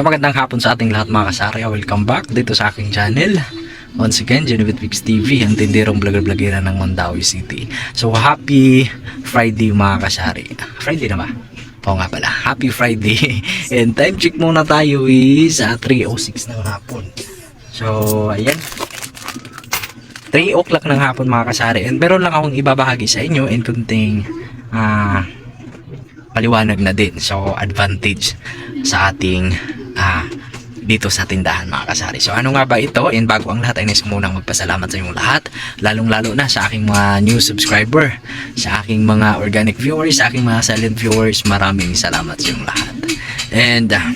So magandang hapon sa ating lahat mga kasari. Welcome back dito sa aking channel. Once again, Genevieve Vix TV, ang tindirong vlogger-vlogera ng Mandawi City. So happy Friday mga kasari. Friday na ba? Oo nga pala, happy Friday. And time check muna tayo is uh, 3.06 ng hapon. So, ayan. 3 o'clock ng hapon mga kasari. And meron lang akong ibabahagi sa inyo and kunting ah paliwanag na din. So, advantage sa ating ah, dito sa tindahan mga kasari. So ano nga ba ito? And bago ang lahat ay nais ko munang magpasalamat sa inyong lahat. Lalong lalo na sa aking mga new subscriber, sa aking mga organic viewers, sa aking mga silent viewers. Maraming salamat sa inyong lahat. And ah,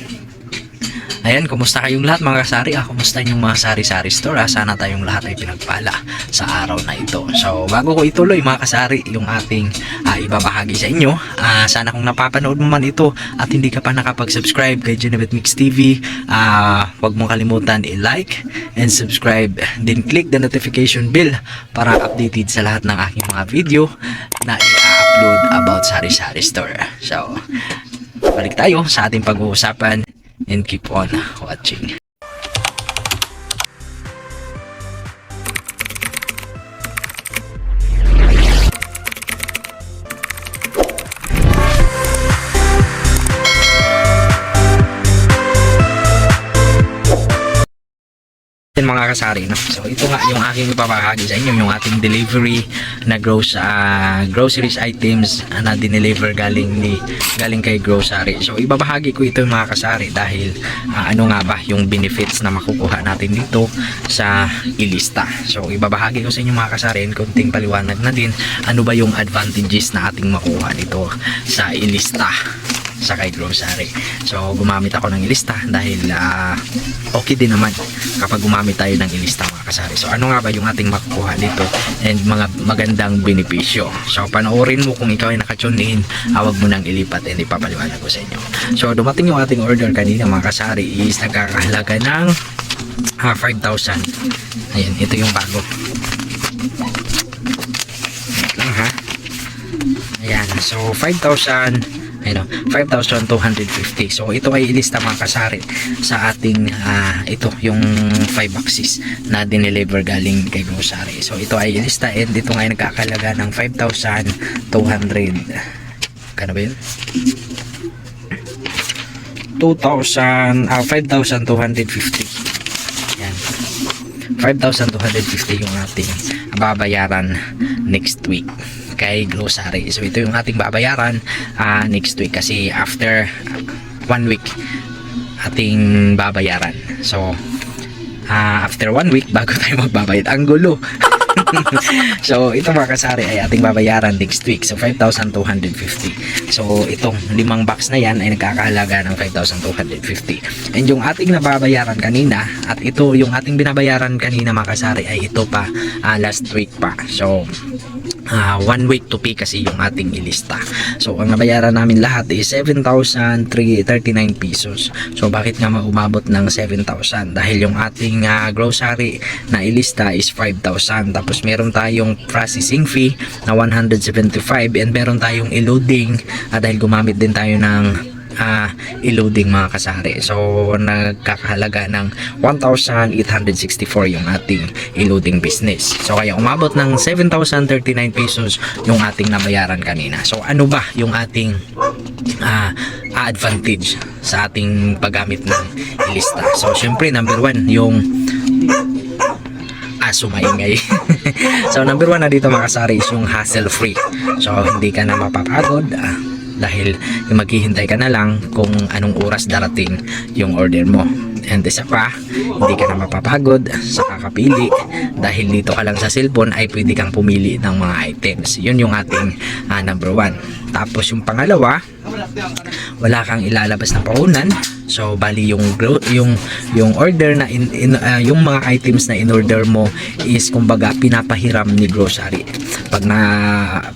Ayan, kumusta kayong lahat mga kasari? Ah, kumusta yung mga sari-sari store? Ah, sana tayong lahat ay pinagpala sa araw na ito. So, bago ko ituloy mga kasari, yung ating ah, ibabahagi sa inyo, ah, sana kung napapanood mo man ito at hindi ka pa nakapag-subscribe kay Genevieve Mix TV, ah, huwag mong kalimutan i-like and subscribe. Then click the notification bell para updated sa lahat ng aking mga video na i-upload about sari-sari store. So, balik tayo sa ating pag-uusapan and keep on watching. Yan mga kasari, no? So ito nga yung aking ipapahagi sa inyo, yung ating delivery na gross ah, groceries items na dineliver galing ni galing kay grocery. So ibabahagi ko ito mga kasari dahil ah, ano nga ba yung benefits na makukuha natin dito sa ilista. So ibabahagi ko sa inyo mga kasari and konting paliwanag na din ano ba yung advantages na ating makuha dito sa ilista sa kay grocery. So gumamit ako ng ilista dahil ah, okay din naman kapag gumamit tayo ng ilista mga kasari. So ano nga ba yung ating makukuha dito and mga magandang benepisyo. So panoorin mo kung ikaw ay nakatune in, awag mo nang ilipat and ipapaliwanag ko sa inyo. So dumating yung ating order kanina mga kasari is nagkakahalaga ng ah, 5,000. Ayan, ito yung bago. Wait lang. Ayan, so 5,000 Ayun, oh, 5,250. So ito ay ilista mga kasari sa ating ah, ito yung 5 boxes na dineliver galing kay grocery. So ito ay ilista and ito ay nagkakalaga ng 5,200 Kano ba yun? 2,000 ah, 5,250 Yan 5,250 yung ating babayaran next week kay grocery. So ito yung ating babayaran ah, next week kasi after one week ating babayaran. So ah, after one week bago tayo magbabayad. Ang gulo. so ito mga kasari ay ating babayaran next week. So 5,250. So itong limang box na yan ay nagkakahalaga ng 5,250. And yung ating nababayaran kanina at ito yung ating binabayaran kanina mga kasari ay ito pa ah, last week pa. So ah, one week to pay kasi yung ating ilista. So, ang nabayaran namin lahat is 7,339 pesos. So, bakit nga umabot ng 7,000? Dahil yung ating ah, grocery na ilista is 5,000. Tapos, meron tayong processing fee na 175 and meron tayong i-loading ah, dahil gumamit din tayo ng ah, i-loading mga kasari. So, nagkakahalaga ng 1,864 yung ating i-loading business. So, kaya umabot ng 7,039 pesos yung ating nabayaran kanina. So, ano ba yung ating ah, advantage sa ating paggamit ng ilista? So, syempre, number one, yung aso maingay. so number one na dito mga kasari is yung hassle free. So hindi ka na mapapagod ah, dahil maghihintay ka na lang kung anong oras darating yung order mo. And isa pa, hindi ka na mapapagod sa kakapili dahil dito ka lang sa cellphone ay pwede kang pumili ng mga items. Yun yung ating ah, number one. Tapos yung pangalawa, wala kang ilalabas na paunan so bali yung yung yung order na in, in- ah, yung mga items na in order mo is kumbaga pinapahiram ni grocery. Pag na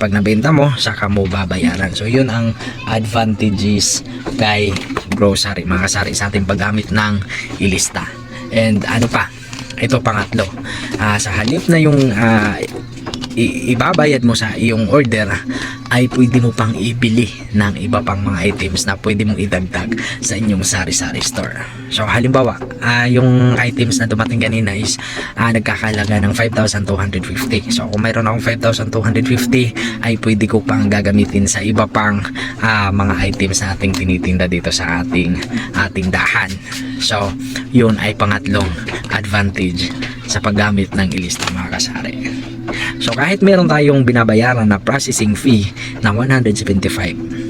pag nabenta mo saka mo babayaran. So yun ang advantages kay grocery mga kasari sa ating paggamit ng ilista. And ano pa? Ito pangatlo. Ah, sa halip na yung i- ibabayad mo sa iyong order ay pwede mo pang ibili ng iba pang mga items na pwede mong idagdag sa inyong sari-sari store. So halimbawa, ah, yung items na dumating kanina is ah, nagkakalaga ng 5,250. So kung mayroon akong 5,250 ay pwede ko pang gagamitin sa iba pang ah, mga items na ating tinitinda dito sa ating ating dahan. So yun ay pangatlong advantage sa paggamit ng ilista mga kasari. So kahit meron tayong binabayaran na processing fee na 175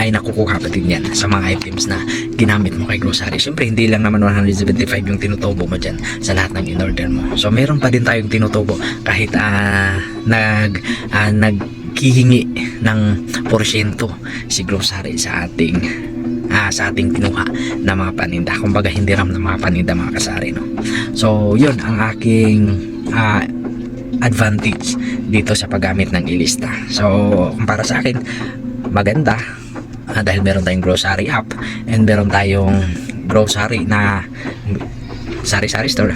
ay nakukuha pa din yan sa mga items na ginamit mo kay grocery. Siyempre, hindi lang naman 175 yung tinutubo mo dyan sa lahat ng in-order mo. So, meron pa din tayong tinutubo kahit ah, nag, ah, nagkihingi ng porsyento si grocery sa ating ah, sa ating kinuha na mga paninda. Kumbaga, hindi ram ng mga paninda mga kasari. No? So, yun ang aking ah, advantage dito sa paggamit ng ilista. So, kumpara sa akin, maganda ah, dahil meron tayong grocery app and meron tayong grocery na sari-sari store.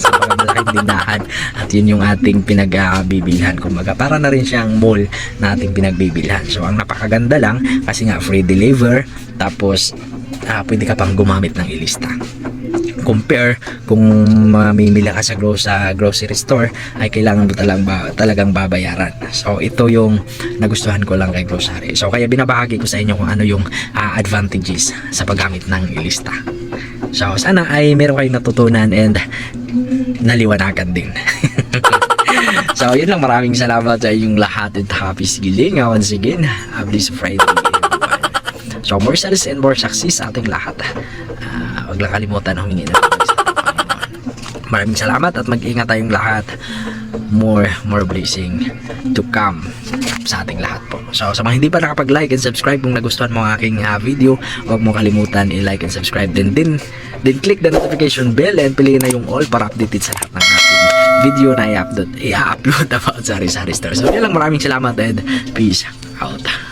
Sa mga malaking tindahan at yun yung ating pinagbibilhan. Kumbaga para na rin siyang mall na ating pinagbibilhan. So ang napakaganda lang kasi nga free deliver tapos ah, pwede ka pang gumamit ng ilista. Compare kung mamimili ka sa, gro- sa grocery store ay kailangan mo talagang, ba, talagang babayaran. So ito yung nagustuhan ko lang kay grocery. So kaya binabahagi ko sa inyo kung ano yung ah, advantages sa paggamit ng ilista. So sana ay meron kayong natutunan and naliwanagan din. So yun lang. Maraming salamat sa inyong lahat and happy sigiling once again happy Friday. So more success and more success ating lahat Ah, huwag lang kalimutan humingi ng. Maraming salamat at mag-ingat tayong lahat. More, more blessing to come sa ating lahat po. So, sa mga hindi pa nakapag-like and subscribe kung nagustuhan mo ang aking ah, video, huwag mo kalimutan i-like and subscribe din din. Then click the notification bell and piliin na yung all para updated sa lahat ng ating video na i-upload, i-upload about sa Sari Sari Store. So, yun lang maraming salamat and peace out.